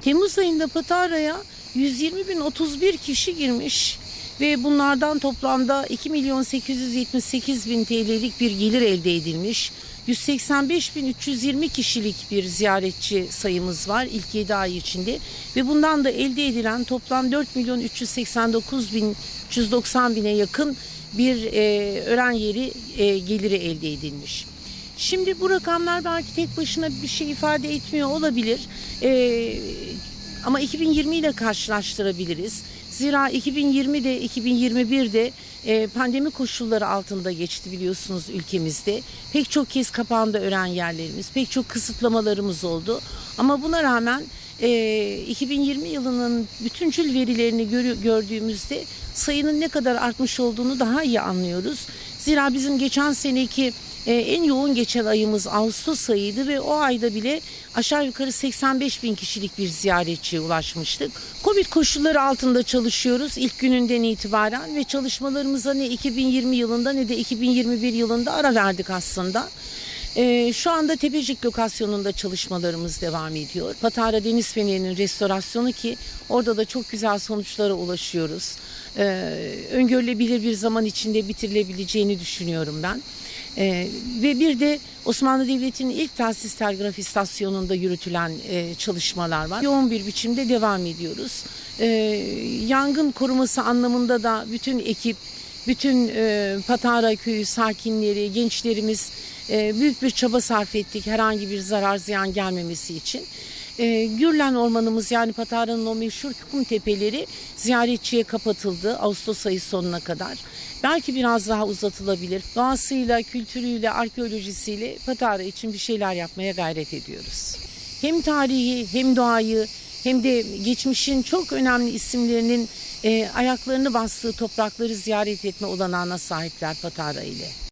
Temmuz ayında Patara'ya 120.031 kişi girmiş ve bunlardan toplamda 2 milyon 878 bin TL'lik bir gelir elde edilmiş. 185.320 kişilik bir ziyaretçi sayımız var ilk 7 ay içinde ve bundan da elde edilen toplam 4 milyon 389 bin 390 bine yakın bir e, öğren yeri e, geliri elde edilmiş. Şimdi bu rakamlar belki tek başına bir şey ifade etmiyor olabilir. Ee, ama 2020 ile karşılaştırabiliriz. Zira 2020'de 2021'de e, pandemi koşulları altında geçti biliyorsunuz ülkemizde. Pek çok kez kapandı öğren yerlerimiz, pek çok kısıtlamalarımız oldu. Ama buna rağmen e, 2020 yılının bütüncül verilerini görü- gördüğümüzde sayının ne kadar artmış olduğunu daha iyi anlıyoruz. Zira bizim geçen seneki e, en yoğun geçen ayımız Ağustos ayıydı ve o ayda bile aşağı yukarı 85 bin kişilik bir ziyaretçiye ulaşmıştık. Covid koşulları altında çalışıyoruz ilk gününden itibaren ve çalışmalarımıza ne 2020 yılında ne de 2021 yılında ara verdik aslında. Ee, şu anda Tepecik lokasyonunda çalışmalarımız devam ediyor. Patara Deniz Feneri'nin restorasyonu ki orada da çok güzel sonuçlara ulaşıyoruz. Ee, öngörülebilir bir zaman içinde bitirilebileceğini düşünüyorum ben. Ee, ve bir de Osmanlı Devleti'nin ilk telsiz telgraf istasyonunda yürütülen e, çalışmalar var. Yoğun bir biçimde devam ediyoruz. Ee, yangın koruması anlamında da bütün ekip, bütün e, Patara köyü sakinleri, gençlerimiz e, büyük bir çaba sarf ettik herhangi bir zarar ziyan gelmemesi için. E, Gürlen ormanımız yani Patara'nın o meşhur kum tepeleri ziyaretçiye kapatıldı Ağustos ayı sonuna kadar. Belki biraz daha uzatılabilir. Doğasıyla, kültürüyle, arkeolojisiyle Patara için bir şeyler yapmaya gayret ediyoruz. Hem tarihi hem doğayı hem de geçmişin çok önemli isimlerinin e, ayaklarını bastığı toprakları ziyaret etme olanağına sahipler Patara ile.